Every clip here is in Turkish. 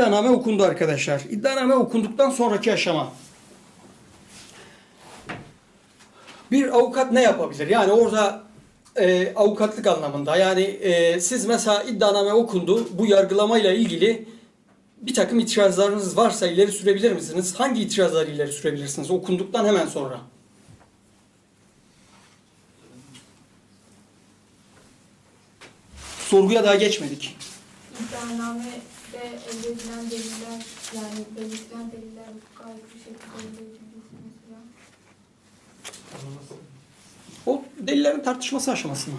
İddianame okundu arkadaşlar. İddianame okunduktan sonraki aşama. Bir avukat ne yapabilir? Yani orada e, avukatlık anlamında. Yani e, siz mesela iddianame okundu. Bu yargılamayla ilgili bir takım itirazlarınız varsa ileri sürebilir misiniz? Hangi itirazları ileri sürebilirsiniz? Okunduktan hemen sonra. Sorguya daha geçmedik. İddianamede elde edilen deliller, yani belirtilen deliller hukuka aykırı şekilde elde edilmesi mesela. O delillerin tartışması aşamasında.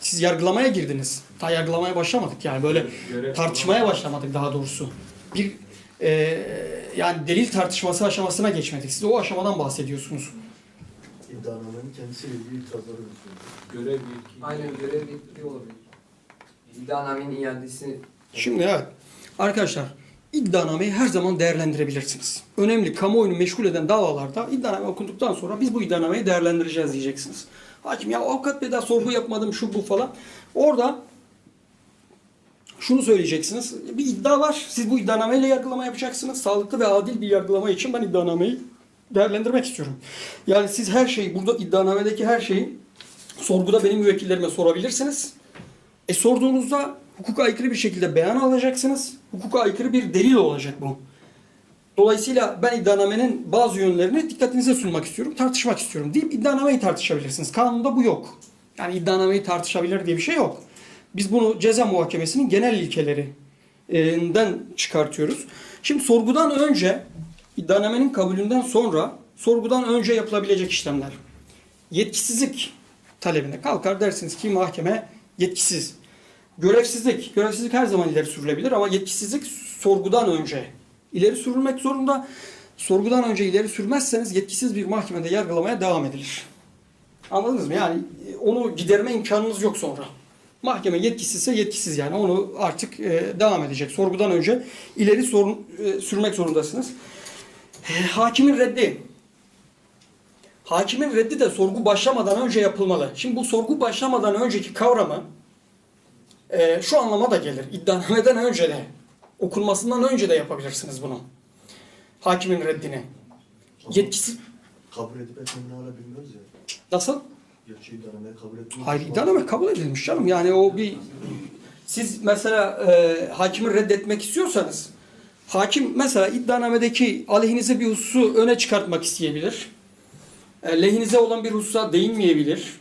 Siz yargılamaya girdiniz. Daha yargılamaya başlamadık yani böyle tartışmaya başlamadık daha doğrusu. Bir e, yani delil tartışması aşamasına geçmedik. Siz o aşamadan bahsediyorsunuz. İddianamenin kendisiyle ilgili itirazları. Görev yetki. Aynen görev yetki olabilir. İddianamenin iadesi Şimdi evet arkadaşlar iddianameyi her zaman değerlendirebilirsiniz. Önemli kamuoyunu meşgul eden davalarda iddianame okunduktan sonra biz bu iddianameyi değerlendireceğiz diyeceksiniz. Hakim ya avukat bey daha sorgu yapmadım şu bu falan. Orada şunu söyleyeceksiniz. Bir iddia var. Siz bu iddianameyle yargılama yapacaksınız. Sağlıklı ve adil bir yargılama için ben iddianameyi değerlendirmek istiyorum. Yani siz her şeyi burada iddianamedeki her şeyi sorguda benim müvekkillerime sorabilirsiniz. E sorduğunuzda hukuka aykırı bir şekilde beyan alacaksınız. Hukuka aykırı bir delil olacak bu. Dolayısıyla ben iddianamenin bazı yönlerini dikkatinize sunmak istiyorum, tartışmak istiyorum deyip iddianameyi tartışabilirsiniz. Kanunda bu yok. Yani iddianameyi tartışabilir diye bir şey yok. Biz bunu ceza muhakemesinin genel ilkelerinden çıkartıyoruz. Şimdi sorgudan önce, iddianamenin kabulünden sonra sorgudan önce yapılabilecek işlemler. Yetkisizlik talebine kalkar dersiniz ki mahkeme yetkisiz. Görevsizlik, görevsizlik her zaman ileri sürülebilir ama yetkisizlik sorgudan önce ileri sürülmek zorunda. Sorgudan önce ileri sürmezseniz yetkisiz bir mahkemede yargılamaya devam edilir. Anladınız mı? Yani e, onu giderme imkanınız yok sonra. Mahkeme yetkisizse yetkisiz yani onu artık e, devam edecek. Sorgudan önce ileri sorun, e, sürmek zorundasınız. E, hakimin reddi. Hakimin reddi de sorgu başlamadan önce yapılmalı. Şimdi bu sorgu başlamadan önceki kavramı e, şu anlama da gelir. İddianameden önce de, okunmasından önce de yapabilirsiniz bunu. Hakimin reddini. Yetkisi Kabul edip etmemini hala bilmiyoruz ya. nasıl? Gerçi iddianameyi kabul etmiyoruz. Hayır iddianame kabul edilmiş canım. Yani o bir siz mesela e, hakimi reddetmek istiyorsanız hakim mesela iddianamedeki aleyhinize bir hususu öne çıkartmak isteyebilir. E, lehinize olan bir hususa değinmeyebilir.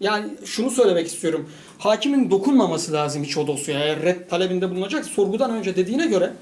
Yani şunu söylemek istiyorum. Hakimin dokunmaması lazım hiç o dosyaya. Eğer red talebinde bulunacak sorgudan önce dediğine göre